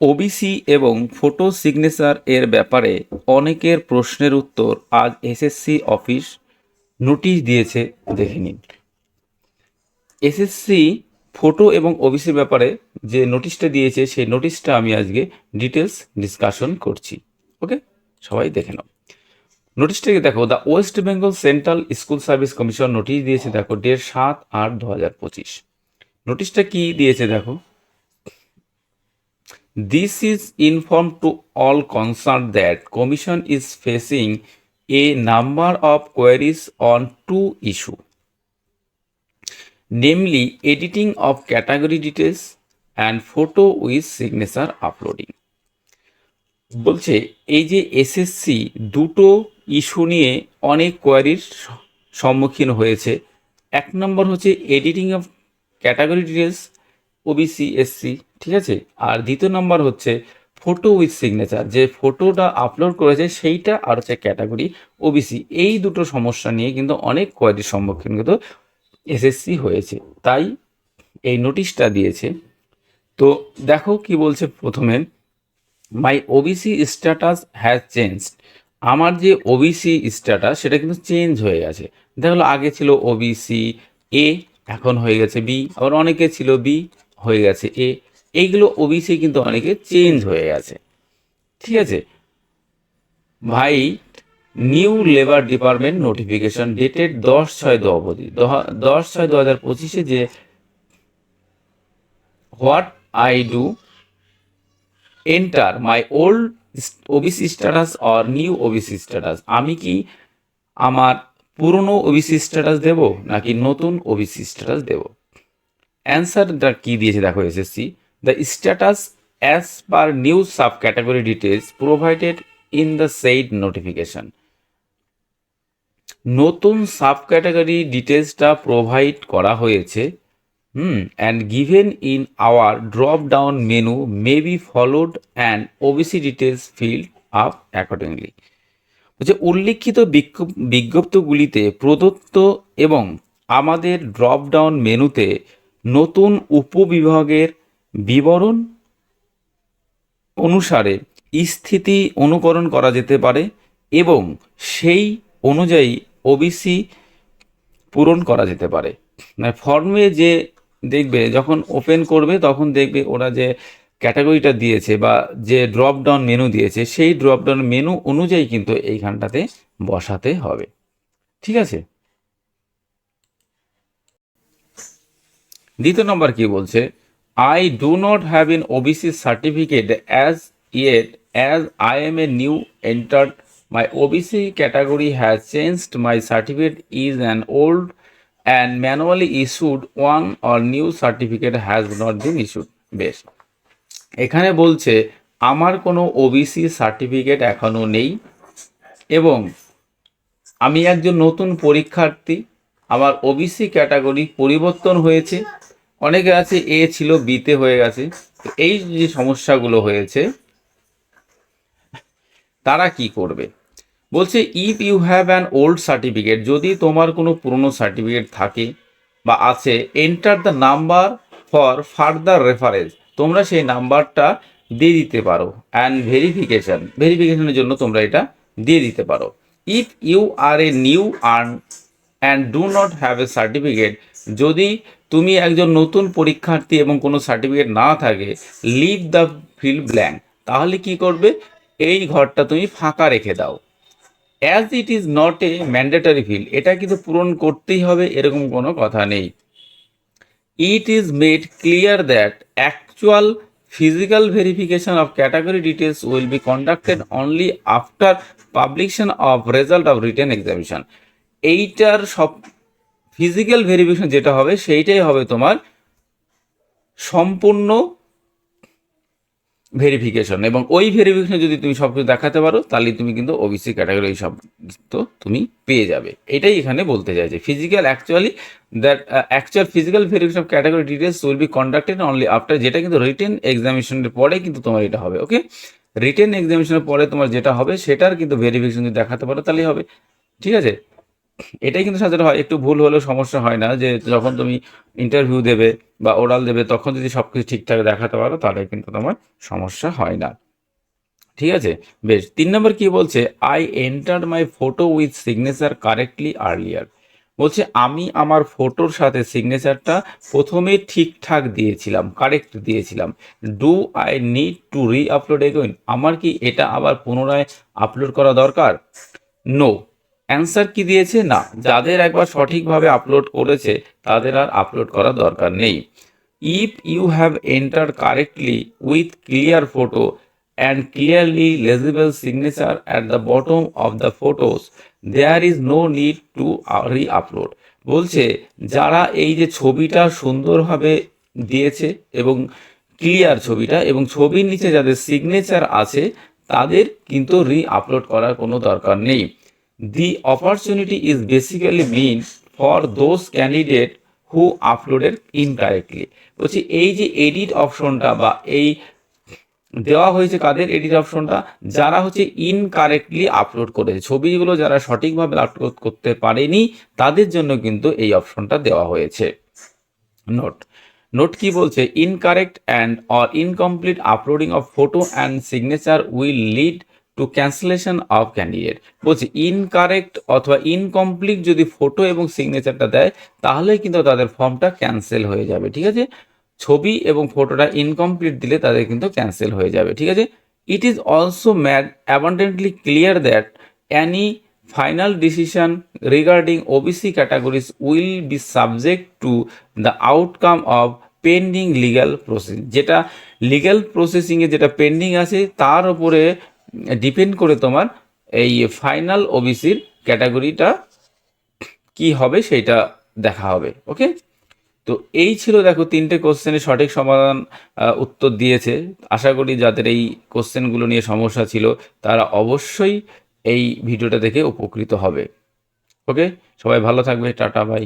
OBC এবং photo signature এর ব্যাপারে অনেকের প্রশ্নের উত্তর আজ এসএসসি অফিস নোটিশ দিয়েছে, দেখে নিন। এসএসসি ফটো এবং ওবিসির ব্যাপারে যে নোটিশটা দিয়েছে, সেই নোটিশটা আমি আজকে ডিটেলস ডিসকাশন করছি। ওকে সবাই দেখে নাও। নোটিশটাকে দেখো the West Bengal central school service commission notice দিয়েছে, দেখো ডেট সাত আট দু হাজার পঁচিশ। নোটিশটা কি দিয়েছে, দেখো? This is informed to all concerned that Commission is facing a number of queries on two issues, namely editing of category details and photo with signature uploading. বলছে এই যে এসএসসি দুটো ইস্যু নিয়ে অনেক কোয়ারির সম্মুখীন হয়েছে এক নম্বর হচ্ছে editing of category details OBC SC ঠিক আছে? আর দ্বিতীয় নম্বর হচ্ছে ফটো উইথ সিগনেচার যে ফটোটা আপলোড করেছে সেইটা আর হচ্ছে ক্যাটাগরি ওবিসি এই দুটো সমস্যা নিয়ে কিন্তু অনেক কোয়ারির সম্মুখীন কিন্তু এসএসসি হয়েছে। তাই এই নোটিশটা দিয়েছে। তো দেখো কি বলছে প্রথমে my OBC status has change আমার যে ওবিসি স্ট্যাটাস সেটা কিন্তু চেঞ্জ হয়ে গেছে। দেখল আগে ছিল ওবিসি এ এখন হয়ে গেছে বি আবার অনেকে ছিল বি হয়ে গেছে। এ, এইগুলো ওবিসি কিন্তু অনেকে চেঞ্জ হয়ে গেছে। ঠিক আছে? ভাই new labour department notification dated দশ ছয় দু অবধি। দশ ছয় দু হাজার পঁচিশে যে what I do enter my old OBC status or new OBC status আমি কি আমার পুরনো ওবিসি স্ট্যাটাস দেব নাকি নতুন ওবিসি স্ট্যাটাস দেব? অ্যান্সারটা কি দিয়েছে? দেখো SSC the status as per new sub category details provided in the said notification নতুন সাব ক্যাটাগরি ডিটেলসটা প্রোভাইড করা হয়েছে, হুম and given in our drop down menu may be followed and OBC details filled up accordingly হচ্ছে উল্লিখিত বিজ্ঞপ- বিজ্ঞপ্তিগুলিতে প্রদত্ত এবং আমাদের drop down মেনুতে নতুন উপবিভাগের বিবরণ অনুসারে স্থিতি অনুকরণ করা যেতে পারে এবং সেই অনুযায়ী ওবিসি পূরণ করা যেতে পারে। মানে ফর্মে যে দেখবে, যখন ওপেন করবে, তখন দেখবে ওরা যে ক্যাটাগরিটা দিয়েছে বা যে ড্রপ ডাউন মেনু দিয়েছে, সেই ড্রপ ডাউন মেনু অনুযায়ী কিন্তু এইখানটাতে বসাতে হবে। ঠিক আছে? দ্বিতীয় নম্বর কি বলছে? I do not have in OBC certificate as yet as I am a new entered my OBC category has changed my certificate is an old and manually issued one or new certificate has not been issued বেশ। এখানে বলছে, আমার কোনো OBC certificate এখনও নেই এবং আমি একজন নতুন পরীক্ষার্থী। আমার ওবিসি ক্যাটাগরি পরিবর্তন হয়েছে। অনেকে আছে এ ছিল বিতে হয়ে গেছে। এই যে সমস্যাগুলো হয়েছে, তারা কি করবে? বলছে if you have an old certificate যদি তোমার কোনো পুরনো সার্টিফিকেট থাকে বা আছে enter the number for further reference তোমরা সেই নাম্বারটা দিয়ে দিতে পারো। অ্যান্ড ভেরিফিকেশন ভেরিফিকেশনের জন্য তোমরা এটা দিয়ে দিতে পারো। If you are a new earn and do not have a certificate যদি তুমি একজন নতুন পরীক্ষার্থী এবং কোনো সার্টিফিকেট না থাকে লিভ দ্য ফিল ব্ল্যাঙ্ক তাহলে কি করবে? এই ঘরটা তুমি ফাঁকা রেখে দাও। As it is not a mandatory fill এটা কিন্তু পূরণ করতেই হবে, এরকম কোনো কথা নেই। It is made clear that actual physical verification of category details will be conducted only after publication of result of written examination এইটার সব ফিজিক্যাল ভেরিফিকেশন যেটা হবে, সেইটাই হবে তোমার সম্পূর্ণ ভেরিফিকেশন এবং ওই ভেরিফিকেশন যদি তুমি সব কিছু দেখাতে পারো, তাহলে তুমি কিন্তু ওবিসি ক্যাটাগরি সব তো তুমি পেয়ে যাবে। এটাই এখানে বলতে চাইছে। Physical actually that actual physical verification of category details will be conducted only after যেটা কিন্তু রিটেন এক্সামিনেশনের পরে কিন্তু তোমার এটা হবে ওকে রিটেন এক্সামিনেশনের পরে তোমার যেটা হবে, সেটার কিন্তু ভেরিফিকেশন যদি দেখাতে পারো, তাহলেই হবে। ঠিক আছে? এটাই কিন্তু সাধারণত হয়। একটু ভুল হলেও সমস্যা হয় না যে যখন তুমি ইন্টারভিউ দেবে বা ওরাল দেবে, তখন যদি সব কিছু ঠিকঠাক দেখাতে পারো, তাহলে কিন্তু তোমার সমস্যা হয় না। ঠিক আছে? বেশ, তিন নম্বর কি বলছে? I enter my photo with signature correctly earlier বলছে, আমি আমার ফটোর সাথে সিগনেচারটা প্রথমে ঠিকঠাক দিয়েছিলাম কারেক্ট দিয়েছিলাম। Do I need to re upload again আমার কি এটা আবার পুনরায় আপলোড করা দরকার? নো অ্যান্সার কি দিয়েছে? না যাদের একবার সঠিকভাবে আপলোড করেছে তাদের আর আপলোড করার দরকার নেই। If you have enter correctly with clear photo and clearly legible signature at the bottom of the photos there is no need to uh, re-upload বলছে যারা এই যে ছবিটা সুন্দরভাবে দিয়েছে এবং ক্লিয়ার ছবিটা এবং ছবির নিচে যাদের সিগনেচার আছে তাদের কিন্তু রি আপলোড করার কোনো দরকার নেই। The opportunity is basically mean for those candidate who uploaded incorrectly বলছি এই যে এডিট অপশনটা বা এই দেওয়া হয়েছে কাদের এডিট অপশনটা যারা হচ্ছে ইনকারেক্টলি আপলোড করেছে। ছবিগুলো যারা সঠিকভাবে আপলোড করতে পারেনি, তাদের জন্য কিন্তু এই অপশনটা দেওয়া হয়েছে। নোট নোট কি বলছে? Incorrect and or incomplete uploading of photo and signature will lead to cancellation of candidate বলছে ইনকারেক্ট অথবা ইনকমপ্লিট যদি ফটো এবং সিগনেচারটা দেয় তাহলে কিন্তু তাদের ফর্মটা ক্যান্সেল হয়ে যাবে, ঠিক আছে? ছবি এবং ফটোটা ইনকমপ্লিট দিলে তাদের কিন্তু ক্যান্সেল হয়ে যাবে, ঠিক আছে? It is also made abundantly clear that any final decision regarding OBC categories will be subject to the outcome of pending legal process যেটা লিগ্যাল প্রসেসিংয়ে যেটা পেন্ডিং আছে, তার উপরে ডিপেন্ড করে তোমার এই ফাইনাল ওবিসির ক্যাটাগরিটা কি হবে সেইটা দেখা হবে, ওকে? তো এই ছিল দেখো তিনটে কোশ্চেনের সঠিক সমাধান উত্তর দিয়েছে। আশা করি যাদের এই কোশ্চেনগুলো নিয়ে সমস্যা ছিল, তারা অবশ্যই এই ভিডিওটা দেখে উপকৃত হবে, ওকে? সবাই ভালো থাকবে, টাটা বাই